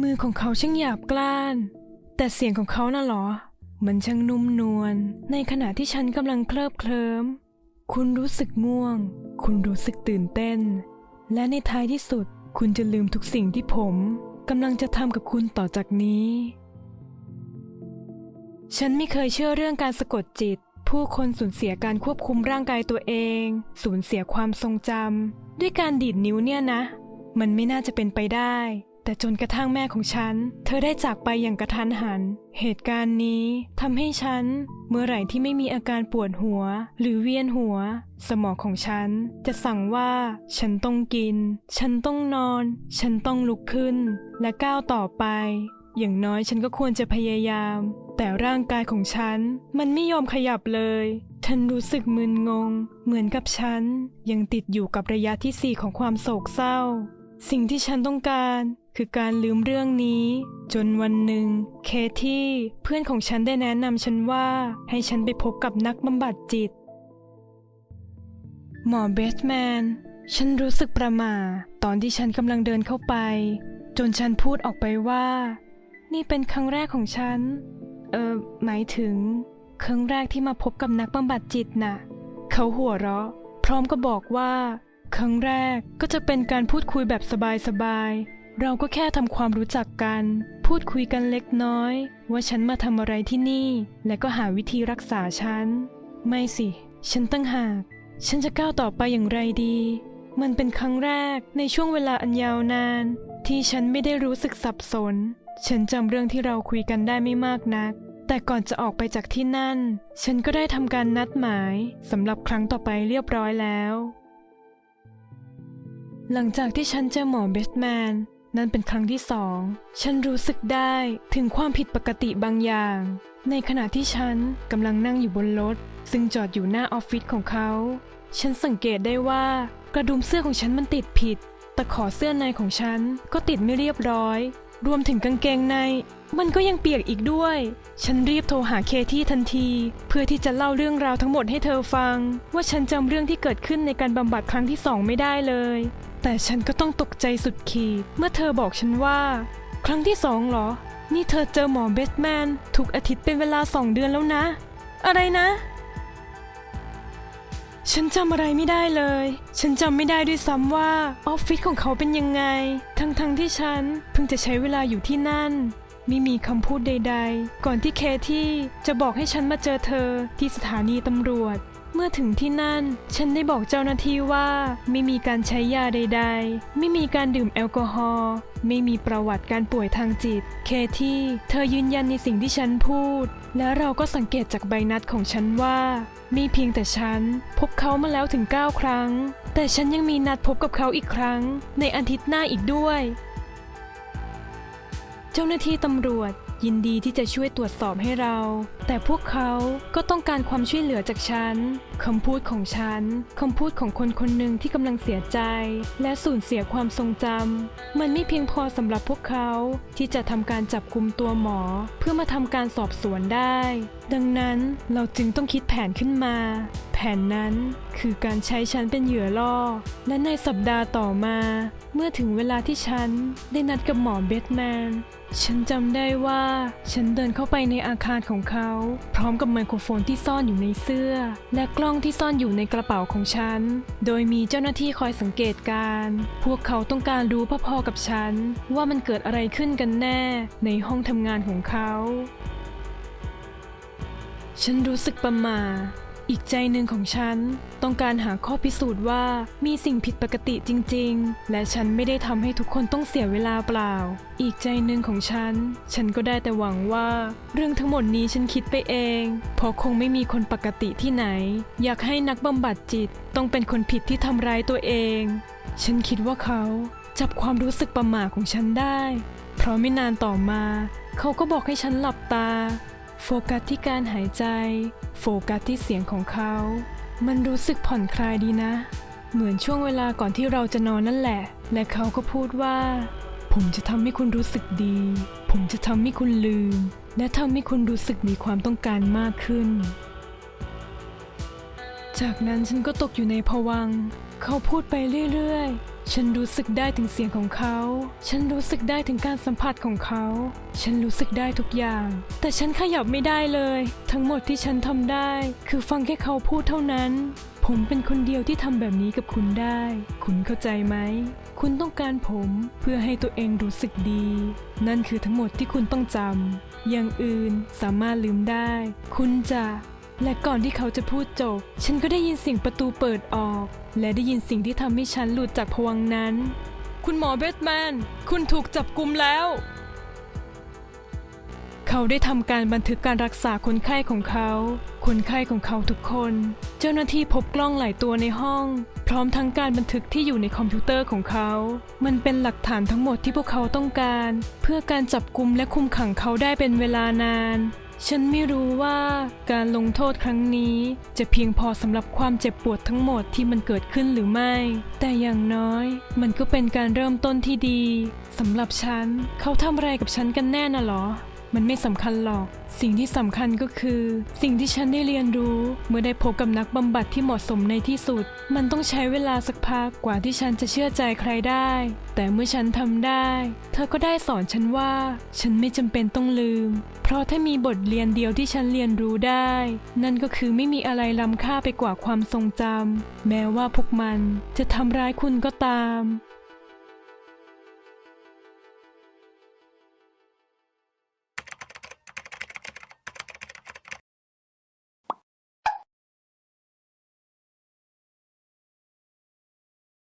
มือของเขาช่างหยาบกล้าน แต่เสียงของเขาน่ะเหรอ มันช่างนุ่มนวล ในขณะที่ฉันกำลังเคลิบเคลิ้ม คุณรู้สึกง่วง คุณรู้สึกตื่นเต้น และในท้ายที่สุด คุณจะลืมทุกสิ่งที่ผมกำลังจะทำกับคุณต่อจากนี้ ฉันไม่เคยเชื่อเรื่องการสะกดจิต ผู้คนสูญเสียการควบคุมร่างกายตัวเอง สูญเสียความทรงจำด้วยการดีดนิ้วเนี่ยนะ มันไม่น่าจะเป็นไปได้ แต่จนกระทั่งแม่ของฉัน เธอได้จากไปอย่างกระทันหัน เหตุการณ์นี้ทำให้ฉัน เมื่อไหร่ที่ไม่มีอาการปวดหัว หรือเวียนหัว สมองของฉัน จะสั่งว่า ฉันต้องกิน ฉันต้องนอน ฉันต้องลุกขึ้น และก้าวต่อไป อย่างน้อยฉันก็ควรจะพยายาม แต่ร่างกายของฉัน มันไม่ยอมขยับเลย ฉันรู้สึกมึนงง เหมือนกับฉัน ยังติดอยู่กับระยะที่สี่ของความโศกเศร้า สิ่งที่ฉันต้องการ คือการลืมเรื่องนี้ จนวันหนึ่ง เคที่เพื่อนของฉันได้แนะนำฉันว่าให้ฉันไปพบกับนักบำบัดจิต หมอเบสแมน ฉันรู้สึกประหม่าตอนที่ฉันกำลังเดินเข้าไป จนฉันพูดออกไปว่า นี่เป็นครั้งแรกของฉัน เออหมายถึง ครั้งแรกที่มาพบกับนักบำบัดจิตน่ะ เขาหัวเราะ พร้อมก็บอกว่า ครั้งแรกก็จะเป็นการพูดคุยแบบสบายๆ เราก็แค่ทำความรู้จักกัน พูดคุยกันเล็กน้อย ว่าฉันมาทำอะไรที่นี่ และก็หาวิธีรักษาฉัน ไม่สิ ฉันตั้งหาก ฉันจะก้าวต่อไปอย่างไรดี มันเป็นครั้งแรกในช่วงเวลาอันยาวนาน ที่ฉันไม่ได้รู้สึกสับสน ฉันจำเรื่องที่เราคุยกันได้ไม่มากนัก แต่ก่อนจะออกไปจากที่นั่น ฉันก็ได้ทำการนัดหมายสำหรับครั้งต่อไปเรียบร้อยแล้ว หลังจากที่ฉันเจอหมอเบสแมน นั่นเป็นครั้งที่สอง ฉันรู้สึกได้ถึงความผิดปกติบางอย่าง ในขณะที่ฉันกำลังนั่งอยู่บนรถ ซึ่งจอดอยู่หน้าออฟฟิศของเขา ฉันสังเกตได้ว่ากระดุมเสื้อของฉันมันติดผิด แตะขอเสื้อในของฉันก็ติดไม่เรียบร้อย รวมถึงกางเกงใน มันก็ยังเปียกอีกด้วย ฉันรีบโทรหาเคที่ทันที เพื่อที่จะเล่าเรื่องราวทั้งหมดให้เธอฟัง ว่าฉันจำเรื่องที่เกิดขึ้นในการบำบัดครั้งที่สองไม่ได้เลย แต่ฉันก็ต้องตกใจสุดขีด เมื่อเธอบอกฉันว่า ครั้งที่สองเหรอ นี่เธอเจอหมอเบสแมนทุกอาทิตย์เป็นเวลาสองเดือนแล้วนะ อะไรนะ ฉันจำอะไรไม่ได้เลย ฉันจำไม่ได้ด้วยซ้ำว่าออฟฟิศของเขาเป็นยังไง ทั้งๆทที่ฉันเพิ่งจะใช้เวลาอยู่ที่นั่นไม่มีคำพูดใด ๆ ก่อนที่เคที่จะบอกให้ฉันมาเจอเธอที่สถานีตำรวจ เมื่อถึงที่นั่น ฉันได้บอกเจ้าหน้าที่ว่าไม่มีการใช้ยาใด ๆ ไม่มีการดื่มแอลกอฮอล์ไม่มีประวัติการป่วยทางจิต เคที่เธอยืนยันในสิ่งที่ฉันพูด และเราก็สังเกตจากใบนัดของฉันว่า มีเพียงแต่ฉัน พบเขามาแล้วถึง 9 ครั้ง แต่ฉันยังมีนัดพบกับเขาอีกครั้ง ในอาทิตย์หน้าอีกด้วย เจ้าหน้าที่ตำรวจ ยินดีที่จะช่วยตรวจสอบให้เรา แต่พวกเขาก็ต้องการความช่วยเหลือจากฉันคำพูดของฉันคำพูดของคนคนหนึ่งที่กำลังเสียใจ และสูญเสียความทรงจำมันไม่เพียงพอสำหรับพวกเขาที่จะทำการจับกลุ่มตัวหมอ เพื่อมาทำการสอบสวนได้ ดังนั้นเราจึงต้องคิดแผนขึ้นมาแผนนั้นคือการใช้ฉันเป็นเหยื่อล่อ และในสัปดาห์ต่อมา เมื่อถึงเวลาที่ฉันได้นัดกับหมอเบสแมน ฉันจำได้ว่าฉันเดินเข้าไปในอาคารของเขา พร้อมกับไมโครโฟนที่ซ่อนอยู่ในเสื้อ และกล้องที่ซ่อนอยู่ในกระเป๋าของฉัน โดยมีเจ้าหน้าที่คอยสังเกตการณ์พวกเขาต้องการรู้พอๆกับฉัน ว่ามันเกิดอะไรขึ้นกันแน่ในห้องทำงานของเขา ฉันรู้สึกประหม่า อีกใจหนึ่งของฉัน ต้องการหาข้อพิสูจน์ว่ามีสิ่งผิดปกติจริง ๆ และฉันไม่ได้ทำให้ทุกคนต้องเสียเวลาเปล่า อีกใจหนึ่งของฉัน ฉันก็ได้แต่หวังว่า เรื่องทั้งหมดนี้ฉันคิดไปเอง เพราะคงไม่มีคนปกติที่ไหน อยากให้นักบำบัดจิตต้องเป็นคนผิดที่ทำร้ายตัวเอง ฉันคิดว่าเขาจับความรู้สึกประหม่าของฉันได้ เพราะไม่นานต่อมา เขาก็บอกให้ฉันหลับตา โฟกัสที่การหายใจ โฟกัสที่เสียงของเขา มันรู้สึกผ่อนคลายดีนะ เหมือนช่วงเวลาก่อนที่เราจะนอนนั่นแหละ และเขาก็พูดว่า ผมจะทำให้คุณรู้สึกดี ผมจะทำให้คุณลืม และทำให้คุณรู้สึกมีความต้องการมากขึ้น จากนั้นฉันก็ตกอยู่ในภวัง เขาพูดไปเรื่อยๆ ฉันรู้สึกได้ถึงเสียงของเขา ฉันรู้สึกได้ถึงการสัมผัสของเขา ฉันรู้สึกได้ทุกอย่าง แต่ฉันขยับไม่ได้เลย ทั้งหมดที่ฉันทำได้ คือฟังแค่เขาพูดเท่านั้น ผมเป็นคนเดียวที่ทำแบบนี้กับคุณได้ คุณเข้าใจไหม คุณต้องการผมเพื่อให้ตัวเองรู้สึกดี นั่นคือทั้งหมดที่คุณต้องจำอย่างอื่นสามารถลืมได้ คุณจะ และก่อนที่เขาจะพูดจบ ฉันก็ได้ยินเสียงประตูเปิดออก และได้ยินสิ่งที่ทำให้ฉันหลุดจากภวังนั้น คุณหมอเบสแมน คุณถูกจับกุมแล้ว เขาได้ทำการบันทึกการรักษาคนไข้ของเขา คนไข้ของเขาทุกคน เจ้าหน้าที่พบกล้องหลายตัวในห้อง พร้อมทั้งการบันทึกที่อยู่ในคอมพิวเตอร์ของเขา มันเป็นหลักฐานทั้งหมดที่พวกเขาต้องการ เพื่อการจับกุมและคุมขังเขาได้เป็นเวลานาน ฉันไม่รู้ว่าการลงโทษครั้งนี้จะเพียงพอสำหรับความเจ็บปวดทั้งหมดที่มันเกิดขึ้นหรือไม่ แต่อย่างน้อยมันก็เป็นการเริ่มต้นที่ดีสำหรับฉันเขาทำอะไรกับฉันกันแน่น่ะเหรอ มันไม่สำคัญหรอก สิ่งที่สำคัญก็คือ สิ่งที่ฉันได้เรียนรู้ เมื่อได้พบกับนักบำบัดที่เหมาะสมในที่สุด มันต้องใช้เวลาสักพักกว่าที่ฉันจะเชื่อใจใครได้ แต่เมื่อฉันทำได้ เธอก็ได้สอนฉันว่า ฉันไม่จำเป็นต้องลืม เพราะถ้ามีบทเรียนเดียวที่ฉันเรียนรู้ได้ นั่นก็คือไม่มีอะไรล้ำค่าไปกว่าความทรงจำแม้ว่าพวกมันจะทำร้ายคุณก็ตาม